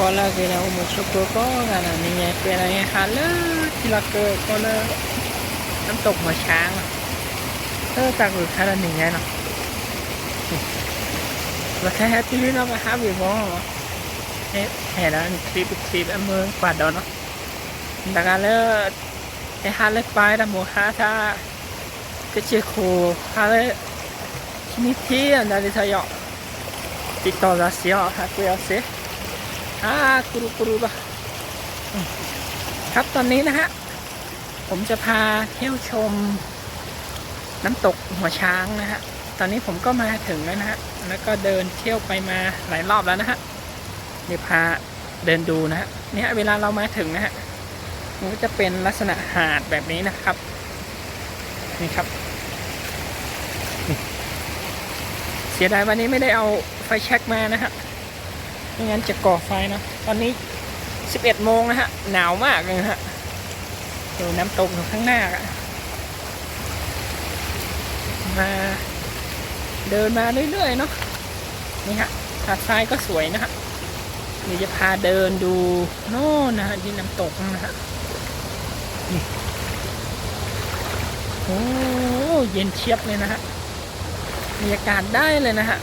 voilà que là au Mochoco có là là นี่เป็นอะไรคะเลิศที่เราเกิดก็เลิศน้ำตกหัวช้างอะเออจากอุทานี่ไงเนาะแล้วแค่แฮปปี้เนาะมาหาวิวมองเฮ้แห่แล้วคลิปคลิปเมืองกวาดดนเนาะแต่การเลิศไอ้ฮาเลิศไปแต่หมูฮาถ้าก็เชื่อครูฮาเลิศที่นี่ที่อันใดที่เธอติดต่อรัสเซียฮะคุยเอาเสีย อ่ากรูกรูปะครับตอนนี้นะฮะ ผมจะพาเที่ยวชม น้ำตกหัวช้างนะฮะ ตอนนี้ผมก็มาถึงแล้วนะฮะ แล้วก็เดินเที่ยวไปมาหลายรอบแล้วนะฮะเดี๋ยวพาเดินดูนะฮะ เนี่ยเวลาเรามาถึงนะฮะ มันก็จะเป็นลักษณะหาดแบบนี้นะครับ นี่ครับ เสียดายวันนี้ไม่ได้เอาไฟแช็กมานะฮะ ไม่งั้นจะก่อไฟนะ ตอนนี้ 11 โมงนะฮะ หนาวมากเลยนะฮะดูน้ำตกอยู่ข้างหน้าอะมาเดินมาเรื่อยๆเนาะ นี่ฮะหาดทรายก็สวยนะฮะเดี๋ยวจะพาเดินดูโน่นนะฮะที่น้ำตกนะฮะนี่โอ้เย็นเชียบเลยนะฮะบรรยากาศได้เลยนะฮะ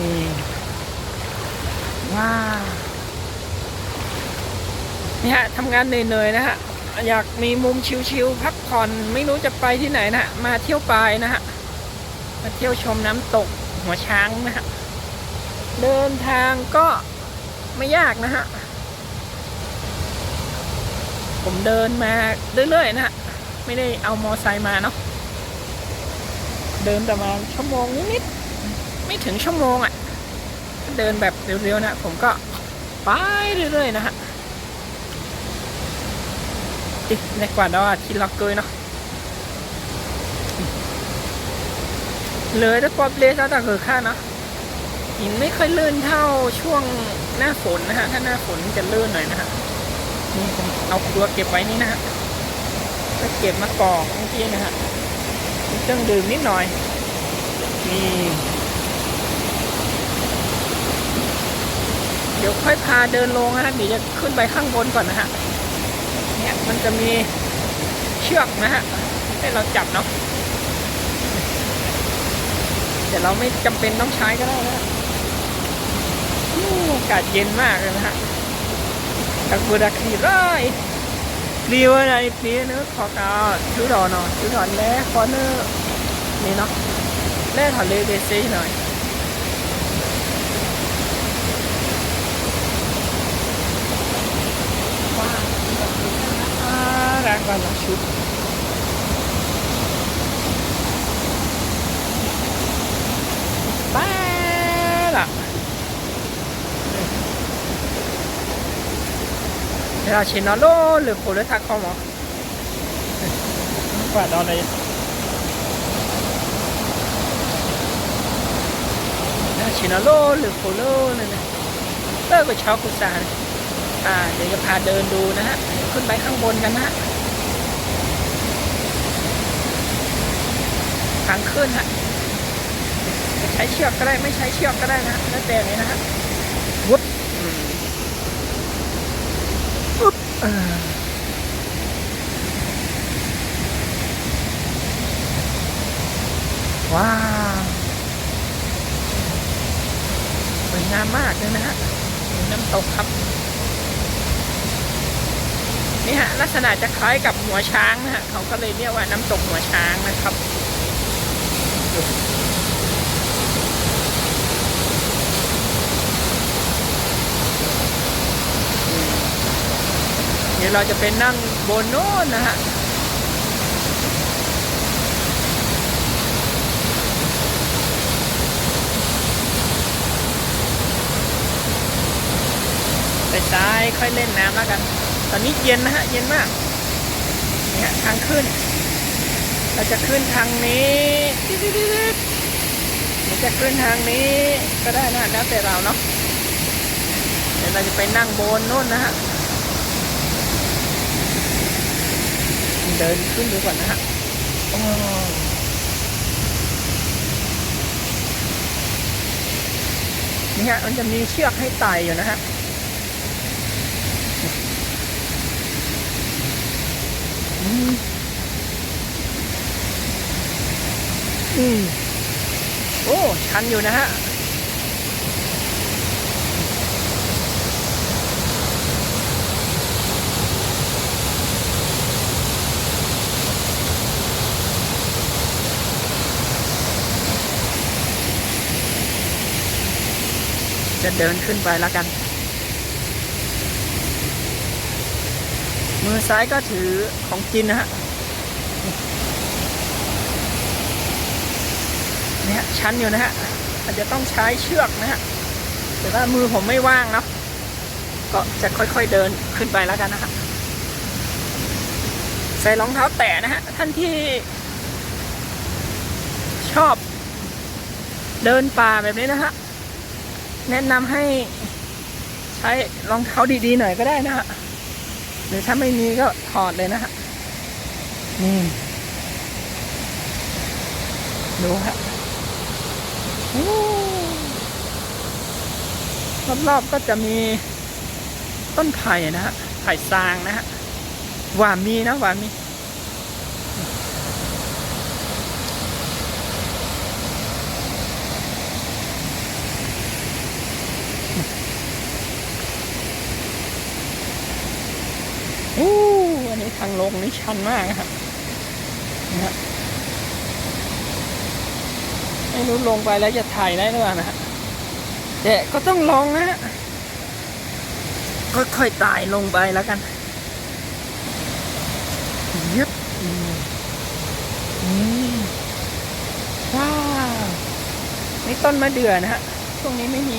นี่ ว้าวเนี่ยทำงานเหนื่อยๆนะฮะอยากมีมุมชิลๆพักผ่อนไม่รู้จะไปที่ไหนนะฮะมาเที่ยวปลายนะฮะมาเที่ยวชมน้ำตกหัวช้างนะฮะเดินทางก็ไม่ยากนะฮะผมเดินมาเรื่อยๆนะฮะไม่ได้เอามอไซค์มาเนาะเดินประมาณชั่วโมงนิดๆไม่ถึงชั่วโมงอะ เดินแบบเร็วๆนะผมก็ไปเรื่อยๆนะฮะอีกในกว่าดอที่ล็อกเกยเนาะเลยถ้ากว่าเลสแล้วแต่เกิดค่าเนาะหินไม่ค่อยลื่นเท่าช่วงหน้าฝนนะฮะ ถ้าหน้าฝนจะลื่นหน่อยนะฮะนี่ผมเอาตัวเก็บไว้นี่นะฮะก็เก็บมากรอกเมื่อกี้นะฮะเครื่องดื่มนิดหน่อยนี่ เดี๋ ยวค่อยพาเดินลงนะฮะเดี๋ยวจะขึ้นไปข้างบนก่อนนะฮะเนี่ยมันจะมีเชือกนะฮะให้เราจับเนาะแต่เราไม่จำเป็นต้องใช้ก็ได้นะอากาศเย็นมากเลยนะฮะตักบูดักขีร้อยรีวอะไรปีเนื้อขอกาชูดอนเนชูดอนแล้คอเนอร์นี่เนาะแล่ถอดเลเบซีหน่อย ว้าวอ่า แรงกว่าน้ชุดบ้าล่ะเวเราเชนอโลหรือโคเลทักคอมอกว่าดอนเลยเชนอโลหรือโคโลนั่นนะเลิกกับชาวกุซานอ่าเดี๋ยวจะพาเดินดูนะฮะ ขึ้นไปข้างบนกันนะฮะ ทางขึ้นฮะจะใช้เชือกก็ได้ไม่ใช้เชือกก็ได้นะแล้วแต่เลยนะฮะวุบอืมอุ๊บอ่าว้าวสวยงามมากเลยนะฮะน้ำตกครับนี่ฮะลักษณะจะคล้ายกับหัวช้างนะฮะเขาก็เลยเรียกว่าน้ำตกหัวช้างนะครับ เดี๋ยวเราจะไปนั่งบนโน้นนะฮะไปซ้ายค่อยเล่นน้ำแล้วกัน ตอนนี้เย็นนะฮะ เย็นมาก เนี่ยทางขึ้น เราจะขึ้นทางนี้ดิดดิดดิดหรือจะขึ้นทางนี้ก็ได้นะแล้วแต่เราเนาะเดี๋ยวเราจะไปนั่งบนโน่นนะฮะเดินขึ้นดูก่อนนะฮะนี่ฮะมันจะมีเชือกให้ไต่อยู่นะฮะอืม อืมโอ้ชันอยู่นะฮะจะเดินขึ้นไปแล้วกัน มือซ้ายก็ถือของกินนะฮะ นี่ยชันอยู่นะฮะอาจจะต้องใช้เชือกนะฮะแต่ว่ามือผมไม่ว่างเนาะก็จะค่อยๆเดินขึ้นไปแล้วกันนะฮะใส่รองเท้าแตะนะฮะท่านที่ชอบ เดินป่าแบบนี้นะฮะแนะนำให้ใช้รองเท้าดีๆหน่อยก็ได้นะฮะหรือถ้าไม่มีก็ถอดเลยนะฮะนี่ดูฮะ รอบๆก็จะมีต้นไผ่นะฮะ ไผ่ซางนะฮะ หว่ามีนะหว่ามีอู้อันนี้ทางลงนี่ชันมากนะครับนะฮะ ไม่รู้ลงไปแล้วจะถ่ายได้หรือเปล่านะฮะแต่ก็ต้องลองนะฮะค่อยๆไต่ลงไปแล้วกันยึบอืมอืมว้าวนี่ต้นมะเดื่อนะฮะช่วงนี้ไม่มี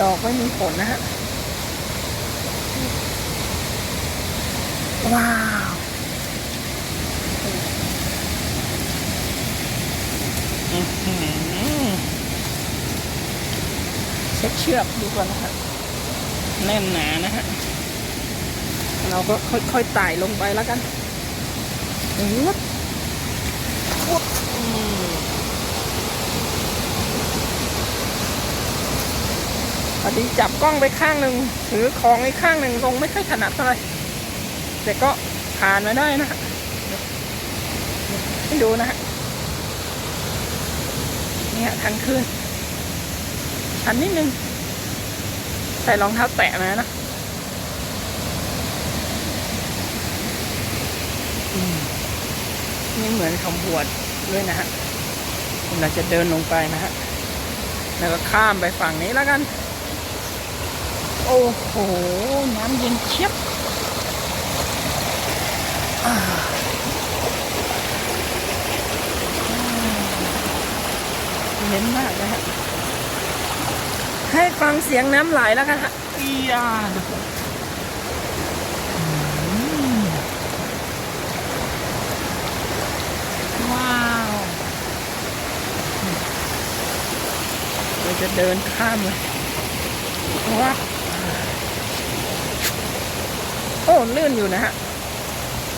ดอกไม่มีผลนะฮะ ว้าวอื้อหือ เช็คเชือกดูก่อนนะครับแน่นหนานะฮะเราก็ค่อยๆไต่ลงไปแล้วกันอุ๊บอุ๊บอืมพอดีจับกล้องไปข้างหนึ่งถือของอีกข้างหนึ่งลงไม่ค่อยถนัดเท่าไหร่แต่ก็ผ่านมาได้นะฮะให้ดูนะฮะ เนี่ยทางขึ้น ชันนิดนึง ใส่รองเท้าแตะมานะอืมนี่เหมือนคำบวชด้วยนะฮะเราจะเดินลงไปนะฮะ แล้วก็ข้ามไปฝั่งนี้แล้วกัน โอ้โห น้ำเย็นเชียบ เน้นมากนะฮะให้ฟังเสียงน้ำไหลแล้วกันฮะอียาอืมว้าวเราจะเดินข้ามเลยว้าวโอ้ลื่นอยู่นะฮะ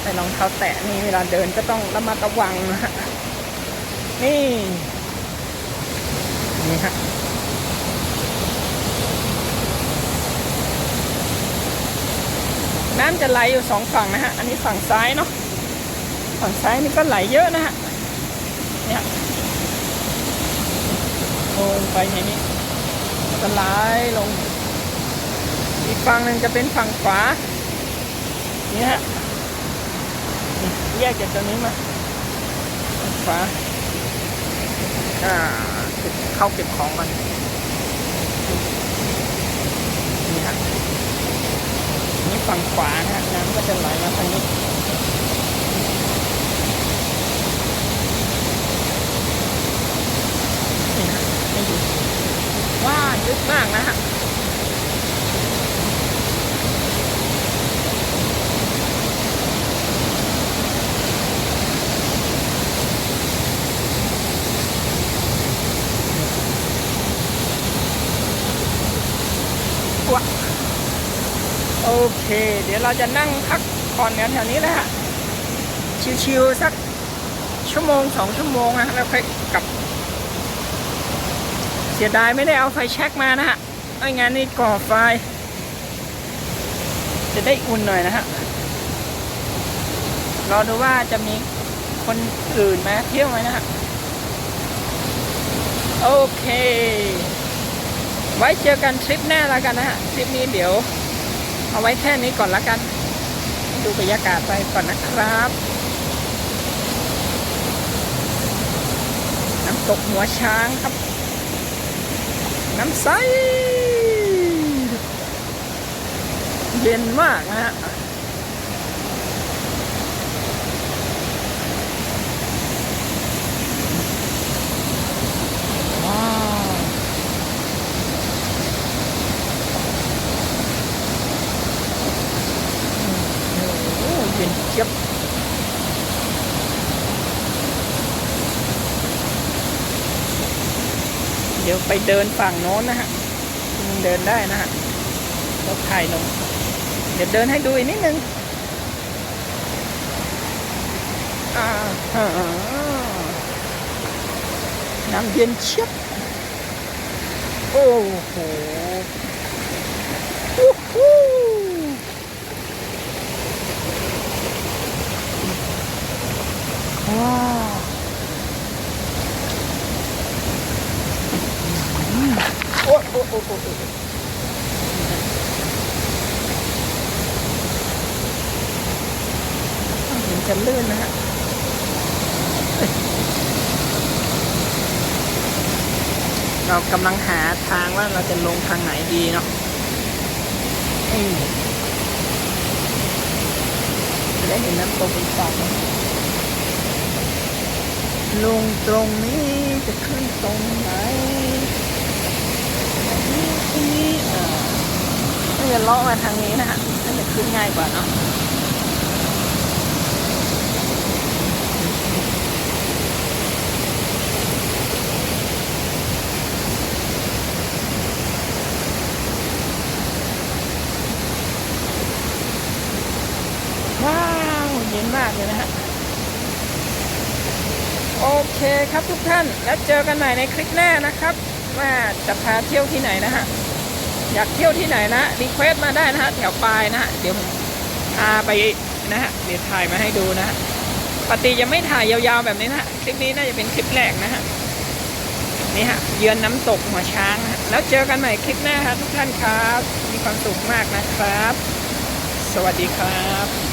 ใส่รองเท้าแตะนี่เวลาเดินก็ต้องระมัดระวังนะฮะนี่ นี่ฮะน้ำจะไหลอยู่สองฝั่งนะฮะ อันนี้ฝั่งซ้ายเนาะ ฝั่งซ้ายนี่ก็ไหลเยอะนะฮะ เนี่ยลงไปในนี้ก็ไหลลง อีกฝั่งหนึ่งจะเป็นฝั่งขวา นี่ฮะแยกจากตรงนี้มาขวาอ่า เก็บเข้าเก็บของกันนี่ฮะนี่ฝั่งขวานะฮะน้ำก็จะไหลมาทางนี้นี่ฮะให้ดูว้าลึกมากนะฮะ วะโอ เคเดี๋ยวเราจะนั่งพักผ่อนกันแถวนี้แหละฮะชิวๆสักชั่วโมงสองชั่วโมงนะแล้วค่อยกลับ เสียดายไม่ได้เอาไฟแช็กมานะฮะไม่งั้นนี่ก่อไฟ จะได้อุ่นหน่อยนะฮะรอดูว่าจะมีคนอื่นมาเที่ยวไหมนะฮะ โอเค ไว้เจอกันทริปหน้าแล้วกันนะฮะ ทริปนี้เดี๋ยว เอาไว้แค่นี้ก่อนละกัน ดูบรรยากาศไปก่อนนะครับ น้ำตกหัวช้างครับ น้ำใส เย็นมากนะฮะ ว้าวโอ้โหเย็นเจี๊ยบเดี๋ยวไปเดินฝั่งโน้นนะฮะเดินได้นะฮะรถถ่ายลงเดี๋ยวเดินให้ดูอีกนิดนึงน้ำเย็นเชียบโอ้โหอู้หูว้าวอืม โอ้โอ้โอ้โอ้โอ้เห็นจะลื่นนะฮะเรากำลังหาทางว่าเราจะลงทางไหนดีเนาะอืมจะได้เห็นน้ำตกอีกฝั่งลงตรงนี้จะขึ้นตรงไหน นี่อ่าน่าจะเลาะมาทางนี้นะฮะน่าจะขึ้นง่ายกว่าเนาะว้าวเย็นมากเลยนะฮะโอเคครับทุกท่าน แล้วเจอกันใหม่ในคลิปหน้านะครับ ว่าจะพาเที่ยวที่ไหนนะฮะ อยากเที่ยวที่ไหนนะรีเควสมาได้นะฮะแถวปลายนะฮะเดี๋ยวผมพาไปนะฮะเดี๋ยวถ่ายมาให้ดูนะฮะปกติจะไม่ถ่ายยาวๆแบบนี้นะฮะคลิปนี้น่าจะเป็นคลิปแรกนะฮะนี่ฮะเยือนน้ำตกหัวช้างนะแล้วเจอกันใหม่คลิปหน้าครับทุกท่านครับ มีความสุขมากนะครับ สวัสดีครับ